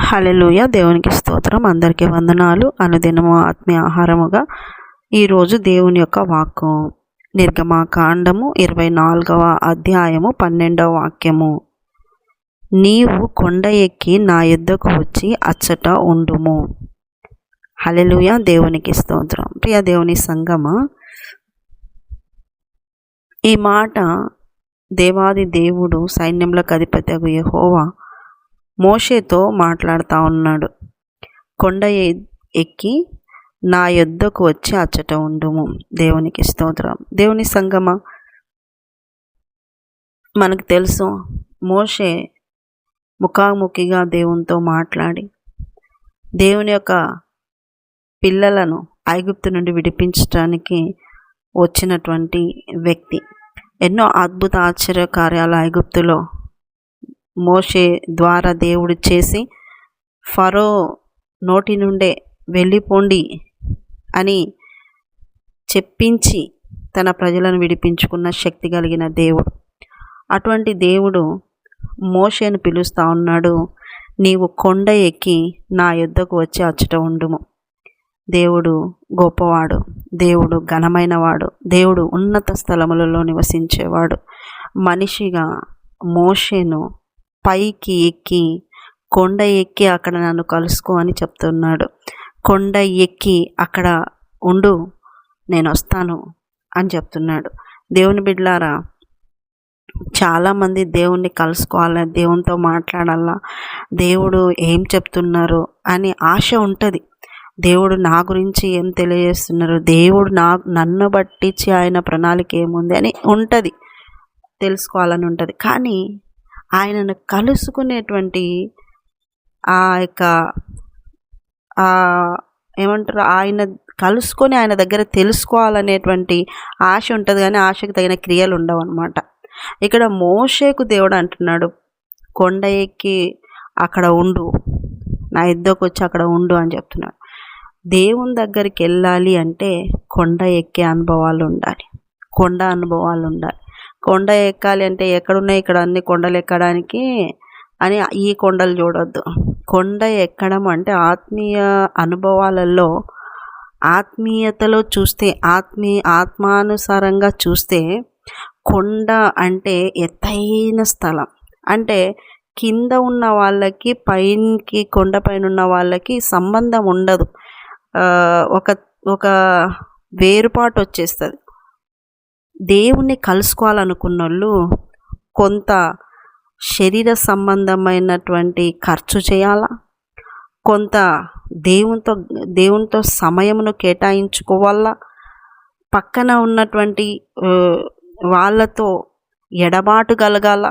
Hallelujah దేవునికి స్తోత్రం. అందరికీ వందనాలు. అనుదినము ఆత్మీయ ఆహారముగా ఈరోజు దేవుని యొక్క వాక్కు. నిర్గమాకాండము ఇరవై నాలుగవ అధ్యాయము పన్నెండవ వాక్యము. నీవు కొండ ఎక్కి నా యుద్ధకు వచ్చి అచ్చట ఉండుము. హలెలుయ దేవునికి స్తోత్రం. ప్రియ దేవుని సంగమ ఈ మాట దేవాది దేవుడు సైన్యంలో అధిపతి యహోవా మోషేతో మాట్లాడుతూ ఉన్నాడు. కొండ ఎక్కి నా యొద్దకు వచ్చి అచ్చట ఉండుము. దేవునికి స్తోత్రం. దేవుని సంగమ? మనకు తెలుసు. మోషే ముఖాముఖిగా దేవునితో మాట్లాడి దేవుని యొక్క పిల్లలను ఐగుప్తు నుండి విడిపించడానికి వచ్చినటువంటి వ్యక్తి. ఎన్నో అద్భుత ఆశ్చర్య కార్యాలు ఐగుప్తులో మోషే ద్వారా దేవుడు చేసి ఫరో నోటి నుండే వెళ్ళిపోండి అని చెప్పించి తన ప్రజలను విడిపించుకున్న శక్తి కలిగిన దేవుడు. అటువంటి దేవుడు మోషేను పిలుస్తా ఉన్నాడు నీవు కొండ ఎక్కి నా యుద్ధకు వచ్చి అచ్చట ఉండుము. దేవుడు గొప్పవాడు దేవుడు ఘనమైనవాడు దేవుడు ఉన్నత స్థలములలో నివసించేవాడు. మనిషిగా మోషేను పైకి ఎక్కి కొండ ఎక్కి అక్కడ నన్ను కలుసుకో అని చెప్తున్నాడు. కొండ ఎక్కి అక్కడ ఉండు నేను వస్తాను అని చెప్తున్నాడు. దేవుని బిడ్లారా చాలామంది దేవుణ్ణి కలుసుకోవాలి దేవునితో మాట్లాడాలా దేవుడు ఏం చెప్తున్నారు అని ఆశ ఉంటుంది. దేవుడు నా గురించి ఏం తెలియజేస్తున్నారు? దేవుడు నా నన్ను బట్టించి ఆయన ప్రణాళిక ఏముంది అని ఉంటుంది. తెలుసుకోవాలని ఉంటుంది. కానీ ఆయనను కలుసుకునేటువంటి ఆ యొక్క ఏమంటారు ఆయన కలుసుకొని ఆయన దగ్గర తెలుసుకోవాలనేటువంటి ఆశ ఉంటుంది కానీ ఆశకు తగిన క్రియలు ఉండవు అనమాట ఇక్కడ మోషేకు దేవుడు అంటున్నాడు కొండ ఎక్కి అక్కడ ఉండు నా ఇద్దరికి వచ్చి అక్కడ ఉండు అని చెప్తున్నాడు. దేవుని దగ్గరికి వెళ్ళాలి అంటే కొండ ఎక్కే అనుభవాలు ఉండాలి కొండ అనుభవాలు ఉండాలి. కొండ ఎక్కాలి అంటే ఎక్కడున్నాయి ఇక్కడ అన్ని కొండలు ఎక్కడానికి అని ఈ కొండలు చూడొద్దు. కొండ ఎక్కడం అంటే ఆత్మీయ అనుభవాలలో ఆత్మీయతలో చూస్తే ఆత్మీ ఆత్మానుసారంగా చూస్తే కొండ అంటే ఎత్తైన స్థలం. అంటే కింద ఉన్న వాళ్ళకి పైనకి కొండ పైన ఉన్న వాళ్ళకి సంబంధం ఉండదు. ఒక ఒక వేరుపాటు వచ్చేస్తుంది. దేవుణ్ణి కలుసుకోవాలనుకున్న వాళ్ళు కొంత శరీర సంబంధమైనటువంటి ఖర్చు చేయాలా? కొంత దేవునితో దేవునితో సమయమును కేటాయించుకోవాలా? పక్కన ఉన్నటువంటి వాళ్ళతో ఎడబాటు కలగాల?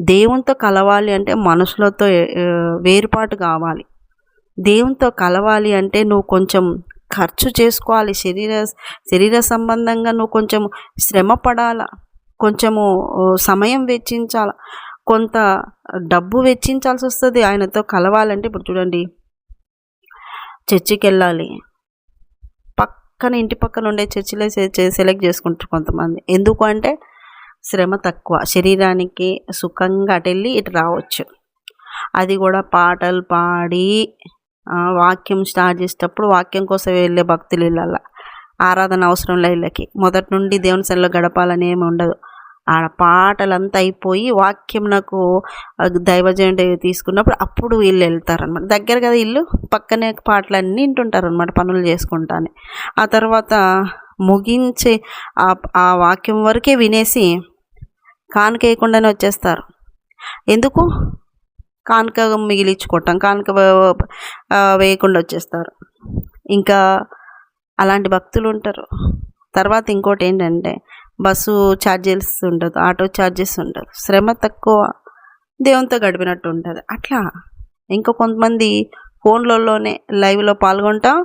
దేవునితో కలవాలి అంటే మనుషులతో వేరుపాటు కావాలి. దేవునితో కలవాలి అంటే నువ్వు కొంచెం ఖర్చు చేసుకోవాలి. శరీర శరీర సంబంధంగా నువ్వు కొంచెం శ్రమ పడాల? కొంచెము సమయం వెచ్చించాల? కొంత డబ్బు వెచ్చించాల్సి వస్తుంది. ఆయనతో కలవాలంటే ఇప్పుడు చూడండి. చర్చికి వెళ్ళాలి పక్కన ఇంటి పక్కన ఉండే చర్చిలే సెలెక్ట్ చేసుకుంటారు కొంతమంది. ఎందుకు అంటే శ్రమ తక్కువ. శరీరానికి సుఖంగా అటు వెళ్ళి ఇటు రావచ్చు. అది కూడా పాటలు పాడి వాక్యం స్టార్ట్ చేసేటప్పుడు వాక్యం కోసం వెళ్ళే భక్తులు ఇళ్ళల్లా ఆరాధన అవసరం లేళ్ళకి వీళ్ళకి. మొదటి నుండి దేవుని సెల్లో గడపాలని ఏమి ఉండదు. ఆడ పాటలంతా అయిపోయి వాక్యం నాకు దైవజయండి తీసుకున్నప్పుడు అప్పుడు వీళ్ళు వెళ్తారనమాట దగ్గర కదా ఇల్లు పక్కనే పాటలన్నీ వింటుంటారు అనమాట పనులు చేసుకుంటానే. ఆ తర్వాత ముగించే ఆ ఆ వాక్యం వరకే వినేసి కానుక వేయకుండానే వచ్చేస్తారు. ఎందుకు? కానుక మిగిలించుకోవటం కానుక వేయకుండా వచ్చేస్తారు. ఇంకా అలాంటి భక్తులు ఉంటారు. తర్వాత ఇంకోటి ఏంటంటే బస్సు ఛార్జెస్ ఉండదు ఆటో ఛార్జెస్ ఉండదు. శ్రమ తక్కువ దేవునితో గడిపినట్టు ఉంటుంది. అట్లా. ఇంకా కొంతమంది ఫోన్లలోనే లైవ్లో పాల్గొంటాం.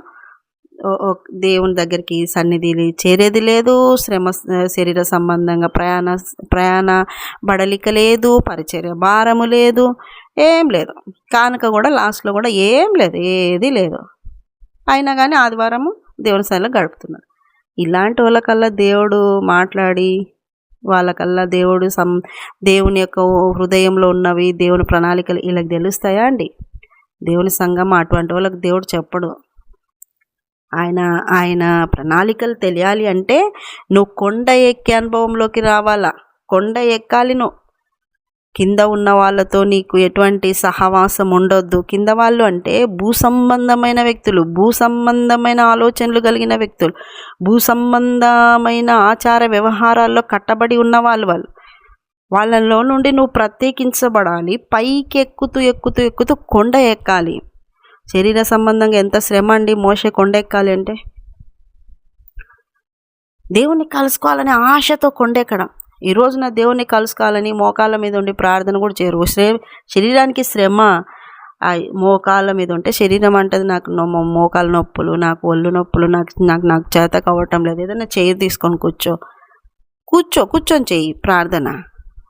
దేవుని దగ్గరికి సన్నిధి చేరేది లేదు శ్రమ శరీర సంబంధంగా ప్రయాణ ప్రయాణ బడలిక లేదు పరిచర్య భారము లేదు ఏం లేదు. కానుక కూడా లాస్ట్లో కూడా ఏం లేదు ఏది లేదు. అయినా కానీ ఆదివారము దేవుని సన్నిధిలో గడుపుతున్నారు. ఇలాంటి వాళ్ళకల్లా దేవుడు మాట్లాడి వాళ్ళకల్లా దేవుడు సం దేవుని యొక్క హృదయంలో ఉన్నవి దేవుని ప్రణాళికలు వీళ్ళకి తెలుస్తాయా అండి? దేవుని సంఘం అటువంటి వాళ్ళకి దేవుడు చెప్పడు. ఆయన ఆయన ప్రణాళికలు తెలియాలి అంటే నువ్వు కొండ ఎక్కే అనుభవంలోకి రావాలా? కొండ ఎక్కాలి నువ్వు. కింద ఉన్న వాళ్ళతో నీకు ఎటువంటి సహవాసం ఉండొద్దు. కింద వాళ్ళు అంటే భూ సంబంధమైన వ్యక్తులు భూ సంబంధమైన ఆలోచనలు కలిగిన వ్యక్తులు భూ సంబంధమైన ఆచార వ్యవహారాల్లో కట్టబడి ఉన్న వాళ్ళు వాళ్ళు. వాళ్ళలో నుండి నువ్వు ప్రత్యేకించబడాలి. పైకి ఎక్కుతూ ఎక్కుతూ ఎక్కుతూ కొండ ఎక్కాలి. శరీర సంబంధంగా ఎంత శ్రమ అండి? మోసే కొండెక్కాలి అంటే. దేవుణ్ణి కలుసుకోవాలనే ఆశతో కొండెక్కడం. ఈ రోజున దేవుణ్ణి కలుసుకోవాలని మోకాళ్ళ మీద ఉండి ప్రార్థన కూడా చేయరు. శ్రే శరీరానికి శ్రమ మోకాళ్ళ మీద ఉంటే శరీరం అంటది నాకు మోకాళ్ళ నొప్పులు నాకు ఒళ్ళు నొప్పులు నాకు నాకు నాకు చేత కావటం లేదు. ఏదైనా చేయి తీసుకొని కూర్చో. కూర్చో కూర్చొని చెయ్యి ప్రార్థన.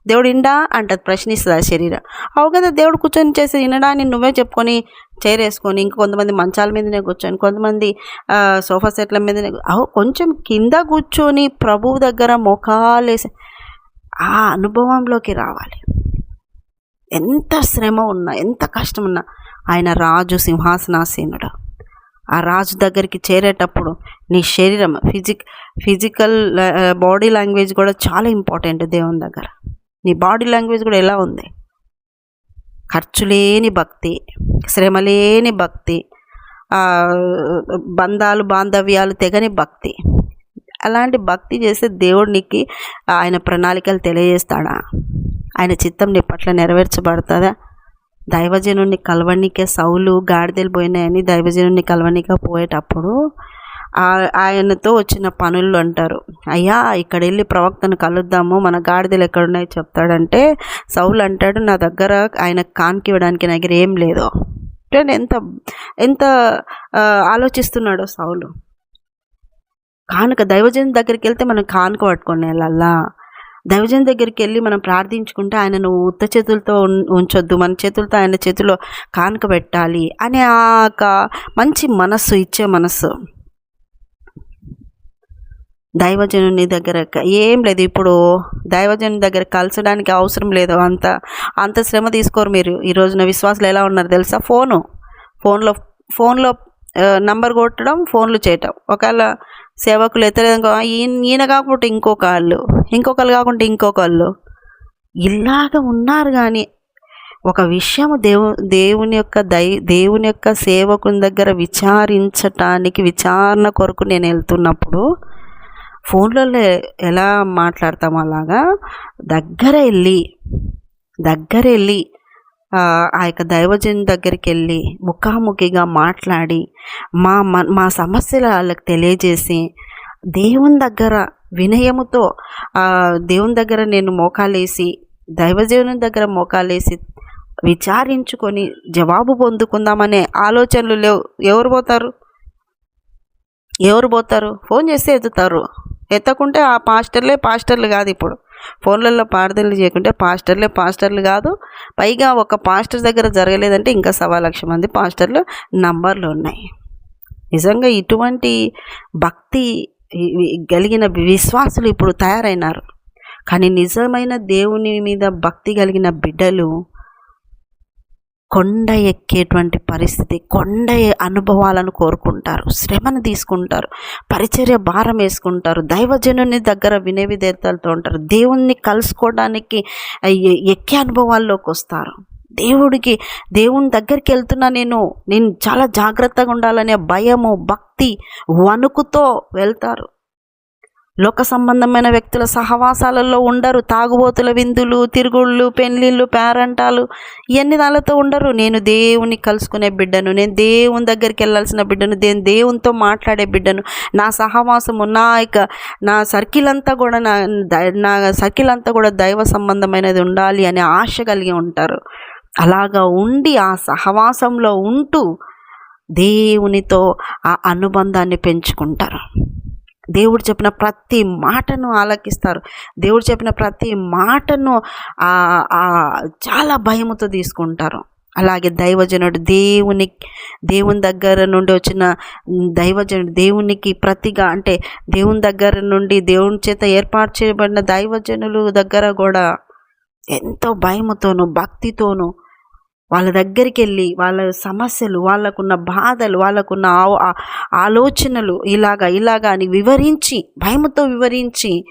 దేవుడు ఇండా అంటది ప్రశ్నిస్తుంది ఆ శరీరం. అవు కదా దేవుడు కూర్చొని చేసి వినడాన్ని నువ్వే చెప్పుకొని చేరేసుకొని వేసుకొని ఇంక కొంతమంది మంచాల మీదనే కూర్చొని కొంతమంది సోఫా సెట్ల మీదనే అవు కొంచెం కింద కూర్చొని ప్రభువు దగ్గర మొఖాలేసి ఆ అనుభవంలోకి రావాలి. ఎంత శ్రమ ఉన్నా ఎంత కష్టం ఉన్నా ఆయన రాజు సింహాసనాసీనుడు. ఆ రాజు దగ్గరికి చేరేటప్పుడు నీ శరీరం ఫిజిక్ ఫిజికల్ బాడీ లాంగ్వేజ్ కూడా చాలా ఇంపార్టెంట్ దేవుని దగ్గర. నీ బాడీ లాంగ్వేజ్ కూడా ఎలా ఉంది? ఖర్చు లేని భక్తి శ్రమ లేని భక్తి బంధాలు బాంధవ్యాలు తెగని భక్తి. అలాంటి భక్తి చేస్తే దేవుడు నీకు ఆయన ప్రణాళికలు తెలియజేస్తాడా? ఆయన చిత్తం నీ పట్ల నెరవేర్చబడుతుందా? దైవజనుడిని కలవనికే సౌలు గాడిదలు పోయినాయని దైవజనుడిని కలవనిక పోయేటప్పుడు ఆయనతో వచ్చిన పనులు అంటారు. అయ్యా ఇక్కడ వెళ్ళి ప్రవక్తను కలుద్దాము మన గాడిదలు ఎక్కడున్నాయో చెప్తాడంటే సౌలు అంటాడు నా దగ్గర ఆయన కాన్కి ఇవ్వడానికి నా దగ్గర ఏం లేదు. ఎంత ఎంత ఆలోచిస్తున్నాడో సౌలు. కానుక దైవజన్ దగ్గరికి వెళ్తే మనం కానుక పట్టుకొని వెళ్ళాలా? దైవజన్ దగ్గరికి వెళ్ళి మనం ప్రార్థించుకుంటే ఆయన నువ్వు ఉత్త చేతులతో ఉంచొద్దు మన చేతులతో ఆయన చేతిలో కానుక పెట్టాలి అనే ఆ ఒక మంచి మనస్సు ఇచ్చే మనస్సు. దైవజనుని దగ్గర ఏం లేదు ఇప్పుడు. దైవజనుని దగ్గర కలసడానికి అవసరం లేదు. అంత అంత శ్రమ తీసుకోరు మీరు. ఈ రోజున విశ్వాసులు ఎలా ఉన్నారు తెలుసా? ఫోను. ఫోన్లో ఫోన్లో నంబర్ కొట్టడం ఫోన్లు చేయటం. ఒకవేళ సేవకులు ఎత్తలేదు ఈయన ఈయన ఇంకొక ఇంకొకళ్ళు ఇంకొకళ్ళు ఇంకొక ఇంకొకళ్ళు ఇలాగ ఉన్నారు కానీ ఒక విషయం దేవు దేవుని యొక్క దై దేవుని యొక్క సేవకుని దగ్గర విచారించటానికి విచారణ కొరకు నేను వెళ్తున్నప్పుడు ఫోన్లలో ఎలా మాట్లాడతామో అలాగా? దగ్గర వెళ్ళి దగ్గర వెళ్ళి ఆ యొక్క దైవజన్ దగ్గరికి వెళ్ళి ముఖాముఖిగా మాట్లాడి మా మ- మా సమస్యలు వాళ్ళకి తెలియజేసి దేవుని దగ్గర వినయముతో దేవుని దగ్గర నేను మోకాలేసి దైవజీవుని దగ్గర మోకాలేసి విచారించుకొని జవాబు పొందుకుందామనే ఆలోచనలు లేవు. ఎవరు పోతారు? ఎవరు పోతారు? ఫోన్ చేస్తే ఎత్తుతారు ఎత్తకుంటే ఆ పాస్టర్లే పాస్టర్లు కాదు ఇప్పుడు. ఫోన్లలో పాడదలు చేయకుంటే పాస్టర్లే పాస్టర్లు కాదు. పైగా ఒక పాస్టర్ దగ్గర జరగలేదంటే ఇంకా సవా లక్ష మంది పాస్టర్లు నంబర్లు ఉన్నాయి. నిజంగా ఇటువంటి భక్తి కలిగిన విశ్వాసులు ఇప్పుడు తయారైనారు. కానీ నిజమైన దేవుని మీద భక్తి కలిగిన బిడ్డలు కొండ ఎక్కేటువంటి పరిస్థితి కొండ అనుభవాలను కోరుకుంటారు శ్రమను తీసుకుంటారు పరిచర్య భారం వేసుకుంటారు దైవజనుని దగ్గర వినయ విధేయతలతో ఉంటారు దేవుణ్ణి కలుసుకోవడానికి ఎక్కే అనుభవాల్లోకి వస్తారు. దేవుడికి దేవుని దగ్గరికి వెళ్తున్నా నేను నేను చాలా జాగ్రత్తగా ఉండాలనే భయము భక్తి వణుకుతో వెళ్తారు. లోక సంబంధమైన వ్యక్తుల సహవాసాలలో ఉండరు. తాగుబోతుల విందులు తిరుగుళ్ళు పెళ్ళిళ్ళు పేరంటాలు ఇవన్నీ దానితో ఉండరు. నేను దేవుని కలుసుకునే బిడ్డను నేను దేవుని దగ్గరికి వెళ్ళాల్సిన బిడ్డను నేను దేవునితో మాట్లాడే బిడ్డను. నా సహవాసము నా యొక్క నా సర్కిల్ అంతా కూడా నా నా సర్కిల్ అంతా కూడా దైవ సంబంధమైనది ఉండాలి అనే ఆశ కలిగి ఉంటారు. అలాగా ఉండి ఆ సహవాసంలో ఉంటూ దేవునితో ఆ అనుబంధాన్ని పెంచుకుంటారు. దేవుడు చెప్పిన ప్రతి మాటను ఆలకిస్తారు. దేవుడు చెప్పిన ప్రతి మాటను చాలా భయముతో తీసుకుంటారు. అలాగే దైవజనుడు దేవుని దేవుని దగ్గర నుండి వచ్చిన దైవజనుడు దేవునికి ప్రతిగా అంటే దేవుని దగ్గర నుండి దేవుని చేత ఏర్పాటు చేయబడిన దైవజనులు దగ్గర కూడా ఎంతో భయముతోనూ భక్తితోనూ వాళ్ళ దగ్గరికి వెళ్ళి వాళ్ళ సమస్యలు వాళ్ళకున్న బాధలు వాళ్ళకున్న ఆ- ఆలోచనలు ఇలాగా ఇలాగా అని వివరించి భయముతో వివరించి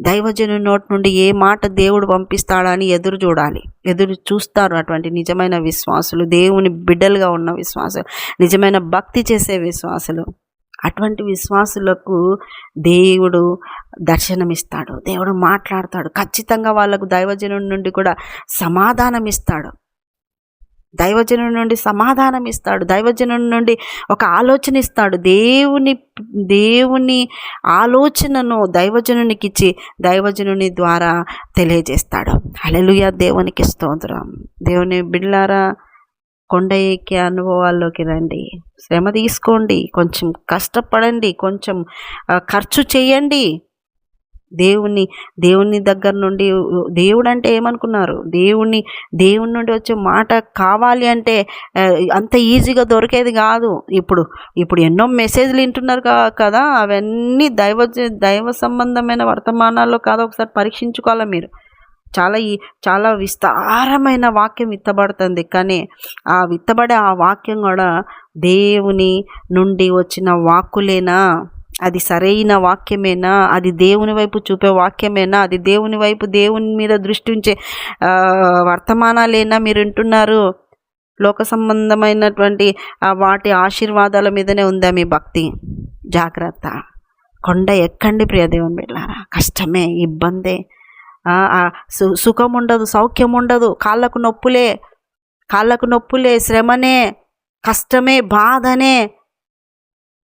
దైవజను నోటి నుండి ఏ మాట దేవుడు పంపిస్తాడా అని ఎదురు చూడాలి. ఎదురు చూస్తారు అటువంటి నిజమైన విశ్వాసులు దేవుని బిడ్డలుగా ఉన్న విశ్వాసులు నిజమైన భక్తి చేసే విశ్వాసులు. అటువంటి విశ్వాసులకు దేవుడు దర్శనమిస్తాడు దేవుడు మాట్లాడతాడు. ఖచ్చితంగా వాళ్ళకు దైవజనుడి నుండి కూడా సమాధానం ఇస్తాడు దైవజనుడి నుండి సమాధానం ఇస్తాడు. దైవజనుడి నుండి ఒక ఆలోచన ఇస్తాడు. దేవుని దేవుని ఆలోచనను దైవజనునికి ఇచ్చి దైవజనుని ద్వారా తెలియజేస్తాడు. అలెలుయ దేవునికి స్తోత్రం. దేవుని బిడ్లారా కొండ ఎక్కే అనుభవాల్లోకి రండి. శ్రమ తీసుకోండి. కొంచెం కష్టపడండి. కొంచెం ఖర్చు చేయండి. దేవుణ్ణి దేవుని దగ్గర నుండి దేవుడు అంటే ఏమనుకున్నారు? దేవుణ్ణి దేవుని నుండి వచ్చే మాట కావాలి అంటే అంత ఈజీగా దొరికేది కాదు. ఇప్పుడు ఇప్పుడు ఎన్నో మెసేజ్లు వింటున్నారు కదా అవన్నీ దైవ దైవ సంబంధమైన వర్తమానాల్లో కాదు ఒకసారి పరీక్షించుకోవాలి మీరు? చాలా ఈ చాలా విస్తారమైన వాక్యం విత్తబడుతుంది. కానీ ఆ విత్తబడే ఆ వాక్యం కూడా దేవుని నుండి వచ్చిన వాక్కులేనా? అది సరైన వాక్యమేనా? అది దేవుని వైపు చూపే వాక్యమేనా? అది దేవుని వైపు దేవుని మీద దృష్టి ఉంచే వర్తమానాలేనా మీరు వింటున్నారు లోక సంబంధమైనటువంటి వాటి ఆశీర్వాదాల మీదనే ఉందా మీ భక్తి? జాగ్రత్త. కొండ ఎక్కండి ప్రియ దేవుని బిడ్డారా కష్టమే ఇబ్బందే. సు- సుఖం ఉండదు సౌఖ్యం ఉండదు. కాళ్ళకు నొప్పులే. కాళ్ళకు నొప్పులే శ్రమనే. కష్టమే బాధనే.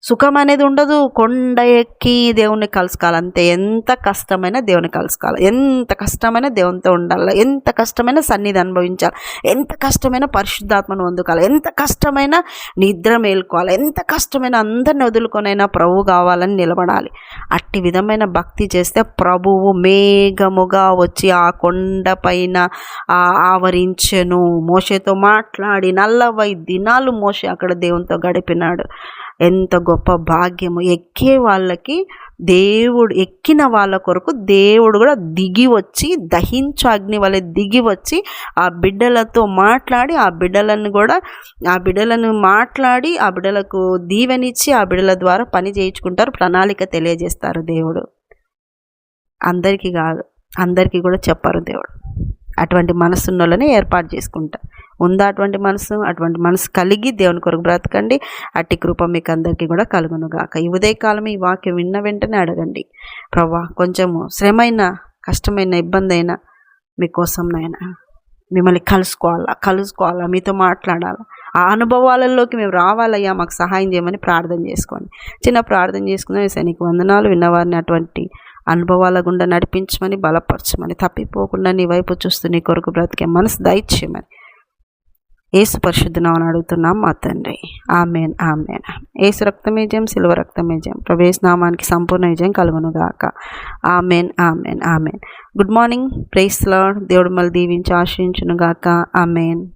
సుఖం అనేది ఉండదు. కొండ ఎక్కి దేవుణ్ణి కలుసుకోవాలి అంతే ఎంత కష్టమైన దేవుని కలుసుకోవాలి. ఎంత కష్టమైన దేవునితో ఉండాలి. ఎంత కష్టమైన సన్నిధి అనుభవించాలి. ఎంత కష్టమైన పరిశుద్ధాత్మను పొందుకోవాలి ఎంత కష్టమైన నిద్ర మేల్కోవాలి. ఎంత కష్టమైన అందరిని వదులుకొనైనా ప్రభు కావాలని నిలబడాలి. అట్టి విధమైన భక్తి చేస్తే ప్రభువు మేఘముగా వచ్చి ఆ కొండ పైన ఆవరించెను. మోషేతో మాట్లాడి నలభై దినాలు మోషే అక్కడ దేవునితో గడిపినాడు. ఎంత గొప్ప భాగ్యము. ఎక్కే వాళ్ళకి దేవుడు ఎక్కిన వాళ్ళ కొరకు దేవుడు కూడా దిగి వచ్చి దహించు అగ్ని వలె దిగి వచ్చి ఆ బిడ్డలతో మాట్లాడి ఆ బిడ్డలను కూడా ఆ బిడ్డలను మాట్లాడి ఆ బిడ్డలకు దీవెనిచ్చి ఆ బిడ్డల ద్వారా పని చేయించుకుంటారు. ప్రణాళిక తెలియజేస్తారు దేవుడు. అందరికీ కాదు అందరికీ కూడా చెప్పారు దేవుడు. అటువంటి మనసున్నోళ్ళని ఏర్పాటు చేసుకుంటారు ఉందా అటువంటి మనసు? అటువంటి మనసు కలిగి దేవుని కొరకు బ్రతకండి. అట్టి కృప మీకు అందరికీ కూడా కలుగునుగాక. ఈ ఉదయకాలం ఈ వాక్యం విన్న వెంటనే అడగండి. ప్రవ్వా కొంచెము శ్రమైన కష్టమైన ఇబ్బంది అయినా మీకోసం నాయన మిమ్మల్ని కలుసుకోవాలా? కలుసుకోవాలా? మీతో మాట్లాడాలా? ఆ అనుభవాలలోకి మేము రావాలయ్యా మాకు సహాయం చేయమని ప్రార్థన చేసుకోండి. చిన్న ప్రార్థన చేసుకుందాం. సైనిక వందనాలు. విన్నవారిని అటువంటి అనుభవాల గుండా నడిపించమని బలపరచమని తప్పిపోకుండా నీ వైపు చూస్తూ నీ కొరకు బ్రతికే మనసు దయచేయమని ఏసు పరిశుద్ధనామని అడుగుతున్నాం మా తండ్రి. Amen amen. ఏసు రక్తమే సిల్వ రక్తమేజయం ప్రవేశ నామానికి సంపూర్ణ విజయం కలుగునుగాక amen amen amen. Good morning. Praise lord దేవుడు మళ్ళీ దీవించి ఆశ్రయించునుగాక ఆమెన్.